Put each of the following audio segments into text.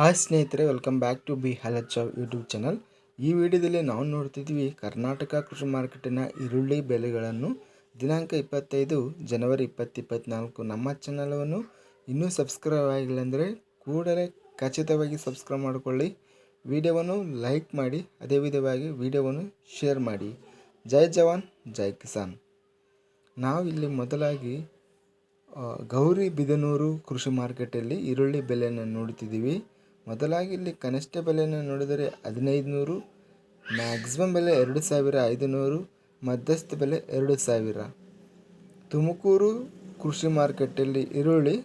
Hi ಸ್ನೇಹಿತರೆ welcome back to B ಹಲಚಾವ್ YouTube channel ಈ ವಿಡಿಯೋದಲ್ಲಿ ನಾವು ನೋಡ್ತಿದ್ವಿ ಕರ್ನಾಟಕ ಕೃಷಿ ಮಾರ್ಕೆಟಿನ ಈರುಳ್ಳಿ ಬೆಲೆಗಳನ್ನು ದಿನಾಂಕ ಇಪ್ಪತ್ತೈದು ಜನವರಿ ಇಪ್ಪತ್ತಿಪ್ಪತ್ನಾಲ್ಕು ನಮ್ಮ ಚಾನಲನ್ನು ಇನ್ನೂ ಸಬ್ಸ್ಕ್ರೈಬ್ ಆಗಿಲ್ಲ ಅಂದರೆ ಕೂಡಲೇ ಖಚಿತವಾಗಿ ಸಬ್ಸ್ಕ್ರೈಬ್ ಮಾಡಿಕೊಳ್ಳಿ. ವಿಡಿಯೋವನ್ನು ಲೈಕ್ ಮಾಡಿ, ಅದೇ ವಿಧವಾಗಿ ವಿಡಿಯೋವನ್ನು ಶೇರ್ ಮಾಡಿ. ಜೈ ಜವಾನ್, ಜೈ ಕಿಸಾನ್. ನಾವು ಇಲ್ಲಿ ಮೊದಲಾಗಿ ಗೌರಿ ಬಿದನೂರು ಕೃಷಿ ಮಾರ್ಕೆಟಲ್ಲಿ ಈರುಳ್ಳಿ ಬೆಲೆಯನ್ನು ನೋಡ್ತಿದ್ದೀವಿ. ಮೊದಲಾಗಿ ಇಲ್ಲಿ ಕನಿಷ್ಠ ಬೆಲೆಯನ್ನು ನೋಡಿದರೆ ಹದಿನೈದು ನೂರು ಮ್ಯಾಕ್ಸಿಮಮ್ ಬೆಲೆ ಎರಡು ಸಾವಿರ ಐದುನೂರು, ಮಧ್ಯಸ್ಥ ಬೆಲೆ ಎರಡು ಸಾವಿರ ತುಮಕೂರು ಕೃಷಿ ಮಾರುಕಟ್ಟೆಯಲ್ಲಿ ಈರುಳ್ಳಿ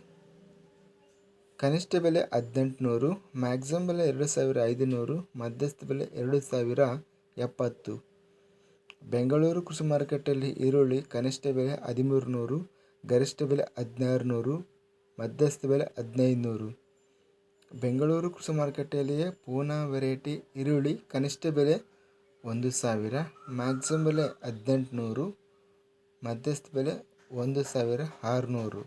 ಕನಿಷ್ಠ ಬೆಲೆ ಹದಿನೆಂಟುನೂರು ಮ್ಯಾಕ್ಸಿಮಮ್ ಬೆಲೆ ಎರಡು ಸಾವಿರ ಐದುನೂರು, ಮಧ್ಯಸ್ಥ ಬೆಲೆ ಎರಡು ಸಾವಿರ ಎಪ್ಪತ್ತು. ಬೆಂಗಳೂರು ಕೃಷಿ ಮಾರುಕಟ್ಟೆಯಲ್ಲಿ ಈರುಳ್ಳಿ ಕನಿಷ್ಠ ಬೆಲೆ ಹದಿಮೂರು ನೂರು ಗರಿಷ್ಠ ಬೆಲೆ ಹದಿನಾರು ನೂರು ಮಧ್ಯಸ್ಥ ಬೆಲೆ ಹದಿನೈದು ನೂರು ಬೆಂಗಳೂರು ಕೃಷಿ ಮಾರುಕಟ್ಟೆಯಲ್ಲಿಯೇ ಪೂನಾ ವೆರೈಟಿ ಈರುಳ್ಳಿ, ಕನಿಷ್ಠ ಬೆಲೆ ಒಂದು ಸಾವಿರ, ಮ್ಯಾಕ್ಸಿಮಮ್ ಬೆಲೆ ಹದಿನೆಂಟುನೂರು, ಮಧ್ಯಸ್ಥ ಬೆಲೆ ಒಂದು ಸಾವಿರ ಆರುನೂರು.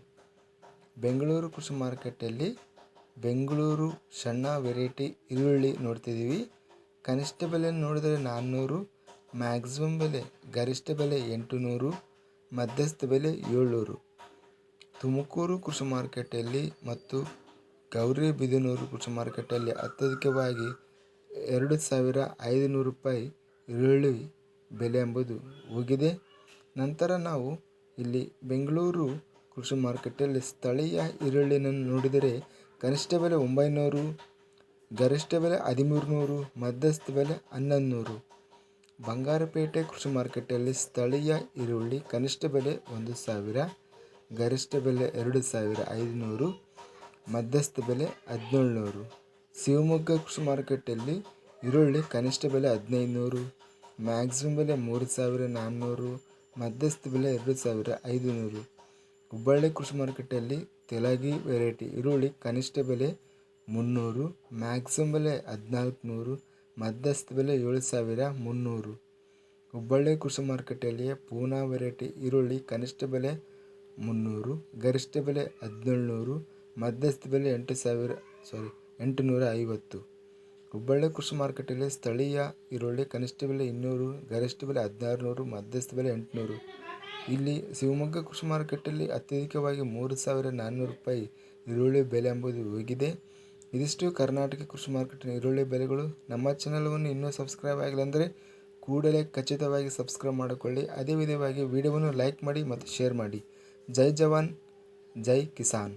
ಬೆಂಗಳೂರು ಕೃಷಿ ಮಾರುಕಟ್ಟೆಯಲ್ಲಿ ಬೆಂಗಳೂರು ಸಣ್ಣ ವೆರೈಟಿ ಈರುಳ್ಳಿ ನೋಡ್ತಿದ್ದೀವಿ. ಕನಿಷ್ಠ ಬೆಲೆ ನೋಡಿದರೆ ನಾನ್ನೂರು, ಮ್ಯಾಕ್ಸಿಮಮ್ ಬೆಲೆ ಗರಿಷ್ಠ ಬೆಲೆ ಎಂಟುನೂರು, ಮಧ್ಯಸ್ಥ ಬೆಲೆ ಏಳ್ನೂರು. ತುಮಕೂರು ಕೃಷಿ ಮಾರುಕಟ್ಟೆಯಲ್ಲಿ ಮತ್ತು ಗೌರಿಬಿದನೂರು ಕೃಷಿ ಮಾರುಕಟ್ಟೆಯಲ್ಲಿ ಅತ್ಯಧಿಕವಾಗಿ ಎರಡು ಸಾವಿರ ಐದುನೂರು ರೂಪಾಯಿ ಈರುಳ್ಳಿ ಬೆಲೆ ಎಂಬುದು ಹೋಗಿದೆ ನಂತರ ನಾವು ಇಲ್ಲಿ ಬೆಂಗಳೂರು ಕೃಷಿ ಮಾರುಕಟ್ಟೆಯಲ್ಲಿ ಸ್ಥಳೀಯ ಈರುಳ್ಳಿಯನ್ನು ನೋಡಿದರೆ ಕನಿಷ್ಠ ಬೆಲೆ ಒಂಬೈನೂರು, ಗರಿಷ್ಠ ಬೆಲೆ ಹದಿಮೂರು ನೂರು ಮಧ್ಯಸ್ಥ ಬೆಲೆ ಹನ್ನೊಂದು ನೂರು ಬಂಗಾರಪೇಟೆ ಕೃಷಿ ಮಾರುಕಟ್ಟೆಯಲ್ಲಿ ಸ್ಥಳೀಯ ಈರುಳ್ಳಿ ಕನಿಷ್ಠ ಬೆಲೆ ಒಂದು ಸಾವಿರ, ಗರಿಷ್ಠ ಬೆಲೆ ಎರಡು ಸಾವಿರ ಐದುನೂರು ಮಧ್ಯಸ್ಥ ಬೆಲೆ ಹದಿನೇಳು ನೂರು ಶಿವಮೊಗ್ಗ ಕೃಷಿ ಮಾರುಕಟ್ಟೆಯಲ್ಲಿ ಈರುಳ್ಳಿ ಕನಿಷ್ಠ ಬೆಲೆ ಹದಿನೈದು ನೂರು ಮ್ಯಾಕ್ಸಿಮಮ್ ಬೆಲೆ ಮೂರು ಸಾವಿರ ನಾನ್ನೂರು. ಮಧ್ಯಸ್ಥ ಬೆಲೆ ಎರಡು ಸಾವಿರ ಐದುನೂರು. ಹುಬ್ಬಳ್ಳಿ ಕೃಷಿ ಮಾರುಕಟ್ಟೆಯಲ್ಲಿ ತೆಲಗಿ ವೆರೈಟಿ ಈರುಳ್ಳಿ ಕನಿಷ್ಠ ಬೆಲೆ ಮುನ್ನೂರು. ಮ್ಯಾಕ್ಸಿಮಮ್ ಬೆಲೆ ಹದಿನಾಲ್ಕು ನೂರು ಮಧ್ಯಸ್ಥ ಬೆಲೆ ಏಳು ಸಾವಿರ ಮುನ್ನೂರು. ಹುಬ್ಬಳ್ಳಿ ಕೃಷಿ ಮಾರುಕಟ್ಟೆಯಲ್ಲಿ ಪೂನಾ ವೆರೈಟಿ ಈರುಳ್ಳಿ ಕನಿಷ್ಠ ಬೆಲೆ ಮುನ್ನೂರು. ಗರಿಷ್ಠ ಬೆಲೆ ಹದಿನೇಳು ನೂರು ಮಧ್ಯಸ್ಥ ಬೆಲೆ ಎಂಟು ಸಾವಿರ ಸಾರಿ ಎಂಟು ನೂರ ಐವತ್ತು. ಹುಬ್ಬಳ್ಳಿ ಕೃಷಿ ಮಾರುಕಟ್ಟೆಯಲ್ಲಿ ಸ್ಥಳೀಯ ಈರುಳ್ಳಿ ಕನಿಷ್ಠ ಬೆಲೆ ಇನ್ನೂರು, ಗರಿಷ್ಠ ಬೆಲೆ ಹದಿನಾರು ನೂರು ಮಧ್ಯಸ್ಥ ಬೆಲೆ ಎಂಟುನೂರು. ಇಲ್ಲಿ ಶಿವಮೊಗ್ಗ ಕೃಷಿ ಮಾರುಕಟ್ಟೆಯಲ್ಲಿ ಅತ್ಯಧಿಕವಾಗಿ ಮೂರು ಸಾವಿರ ನಾನ್ನೂರು ರೂಪಾಯಿ ಈರುಳ್ಳಿ ಬೆಲೆ ಎಂಬುದು ಹೋಗಿದೆ. ಇದಿಷ್ಟು ಕರ್ನಾಟಕ ಕೃಷಿ ಮಾರುಕಟ್ಟೆ ಈರುಳ್ಳಿ ಬೆಲೆಗಳು. ನಮ್ಮ ಚಾನಲ್ವನ್ನು ಇನ್ನೂ ಸಬ್ಸ್ಕ್ರೈಬ್ ಆಗಿಲ್ಲ ಅಂದರೆ ಕೂಡಲೇ ಖಚಿತವಾಗಿ ಸಬ್ಸ್ಕ್ರೈಬ್ ಮಾಡಿಕೊಳ್ಳಿ. ಅದೇ ವಿಧವಾಗಿ ವಿಡಿಯೋವನ್ನು ಲೈಕ್ ಮಾಡಿ ಮತ್ತು ಶೇರ್ ಮಾಡಿ. ಜೈ ಜವಾನ್, ಜೈ ಕಿಸಾನ್.